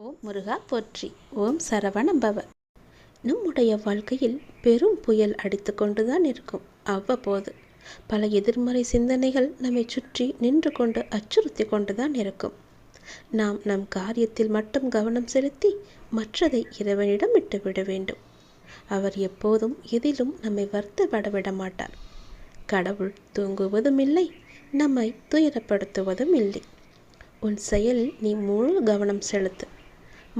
ஓம் முருகா போற்றி. ஓம் சரவணம்பவ. நம்முடைய வாழ்க்கையில் பெரும் புயல் அடித்து கொண்டுதான் இருக்கும். அவ்வப்போது பல எதிர்மறை சிந்தனைகள் நம்மை சுற்றி நின்று கொண்டு அச்சுறுத்தி கொண்டுதான் இருக்கும். நாம் நம் காரியத்தில் மட்டும் கவனம் செலுத்தி மற்றதை இறைவனிடம் விட்டுவிட வேண்டும். அவர் எப்போதும் எதிலும் நம்மை வருத்தப்பட விட மாட்டார். கடவுள் தூங்குவதும் இல்லை நம்மை துயரப்படுத்துவதும் இல்லை உன் செயலில் நீ முழு கவனம் செலுத்து.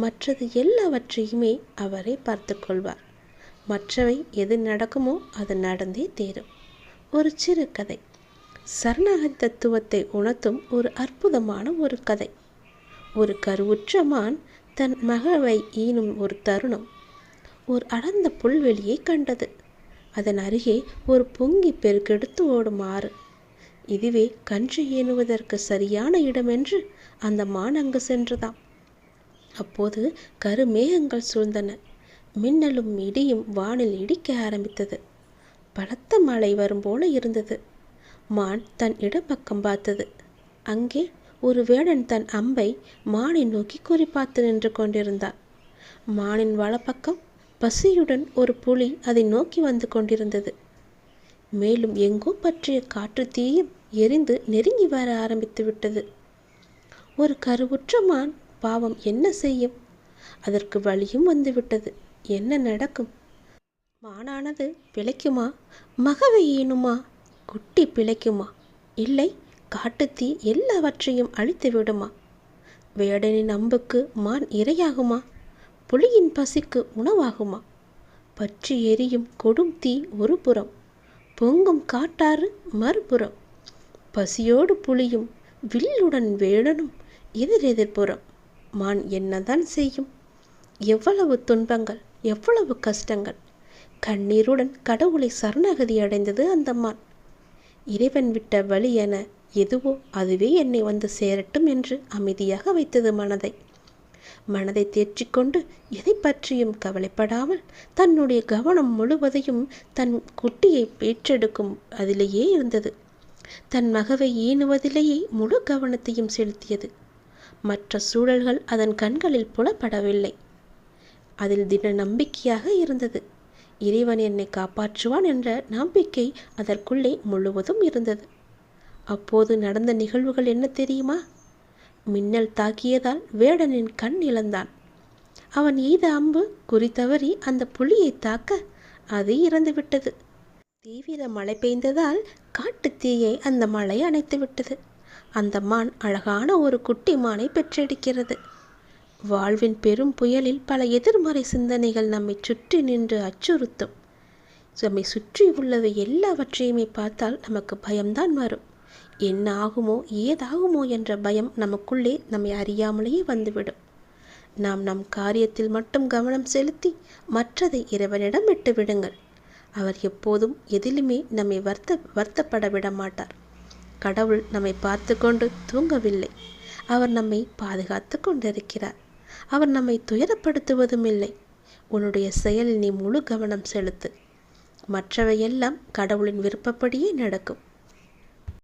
மற்றது எல்லாவற்றையுமே அவரே பார்த்து கொள்வார் மற்றவை எது நடக்குமோ அது நடந்தே தீரும். ஒரு சிறு கதை. சரணாகதி தத்துவத்தை உணர்த்தும் ஒரு அற்புதமான ஒரு கதை. ஒரு கருவுற்ற மான் தன் மகவை ஈனும் ஒரு தருணம். ஒரு அடர்ந்த புல்வெளியை கண்டது. அதன் அருகே ஒரு பொங்கி பெருக்கெடுத்து ஓடும் ஆறு இதுவே கன்று ஏனுவதற்கு சரியான இடம் என்று அந்த மான் அங்கு சென்றதாம் அப்போது கருமேகங்கள் சூழ்ந்தன. மின்னலும் இடியும் வானில் இடிக்க ஆரம்பித்தது. பலத்த மழை வரும் போல இருந்தது. மான் தன் இடப்பக்கம் பார்த்தது. அங்கே ஒரு வேடன் தன் அம்பை மானை நோக்கி குறிப்பாத்து நின்று கொண்டிருந்தான். மானின் வலப்பக்கம் பசியுடன் ஒரு புலி அதை நோக்கி வந்து கொண்டிருந்தது. மேலும் எங்கோ பற்றிய காற்று தீயும் எரிந்து நெருங்கி வர ஆரம்பித்து விட்டது. ஒரு கருவுற்ற மான் பாவம் என்ன செய்யும்? அதற்கு வழியும் வந்துவிட்டது. என்ன நடக்கும்? மானானது பிழைக்குமா? மகவை ஈனுமா? குட்டி பிழைக்குமா? இல்லை காட்டுத்தீ எல்லாவற்றையும் அழித்து விடுமா? வேடனின் அம்புக்கு மான் இரையாகுமா? புலியின் பசிக்கு உணவாகுமா? பற்றி எரியும் கொடும் தீ ஒரு புறம் பொங்கும் காட்டாறு மறுபுறம். பசியோடு புலியும் வில்லுடன் வேடனும் எதிரெதிர்புறம் மான் என்னதான் செய்யும்? எவ்வளவு துன்பங்கள் எவ்வளவு கஷ்டங்கள். கண்ணீருடன் கடவுளை சரணாகதி அடைந்தது அந்த மான். இறைவன் விட்ட வழி என எதுவோ அதுவே என்னை வந்து சேரட்டும் என்று அமைதியாக வைத்தது மனதை. மனதை தேற்றிக்கொண்டு எதை பற்றியும் கவலைப்படாமல் தன்னுடைய கவனம் முழுவதையும் தன் குட்டியை பெற்றெடுக்கும் அதிலேயே இருந்தது. தன் மகவை ஈணுவதிலேயே முழு கவனத்தையும் செலுத்தியது. மற்ற சூழல்கள் அதன் கண்களில் புலப்படவில்லை. அதில் திட நம்பிக்கையாக இருந்தது. இறைவன் என்னை காப்பாற்றுவான் என்ற நம்பிக்கை அதற்குள்ளே முழுவதும் இருந்தது. அப்போது நடந்த நிகழ்வுகள் என்ன தெரியுமா? மின்னல் தாக்கியதால் வேடனின் கண் இழந்தான். அவன் எய்த அம்பு குறித்தவறி அந்த புலியை தாக்க அது இறந்துவிட்டது. தீவிர மழை பெய்ந்ததால் காட்டுத் தீயை அந்த மழை அணைத்து விட்டது அந்த மான் அழகான ஒரு குட்டி மானை பெற்றெடுக்கிறது. வாழ்வின் பெரும் புயலில் பல எதிர்மறை சிந்தனைகள் நம்மை சுற்றி நின்று அச்சுறுத்தும். நம்மை சுற்றி உள்ளவை எல்லாவற்றையுமே பார்த்தால் நமக்கு பயம்தான் வரும். என்ன ஆகுமோ ஏதாகுமோ என்ற பயம் நமக்குள்ளே நம்மை அறியாமலேயே வந்துவிடும். நாம் நம் காரியத்தில் மட்டும் கவனம் செலுத்தி மற்றதை இறைவனிடம் விட்டு விடுங்கள் அவர் எப்போதும் எதிலுமே நம்மை வருத்த வருத்தப்பட விட மாட்டார். கடவுள் நம்மை பார்த்து கொண்டு தூங்கவில்லை. அவர் நம்மை பாதுகாத்து கொண்டிருக்கிறார். அவர் நம்மை துயரப்படுத்துவதும் இல்லை. உன்னுடைய செயலில் நீ முழு கவனம் செலுத்து. மற்றவையெல்லாம் கடவுளின் விருப்பப்படியே நடக்கும்.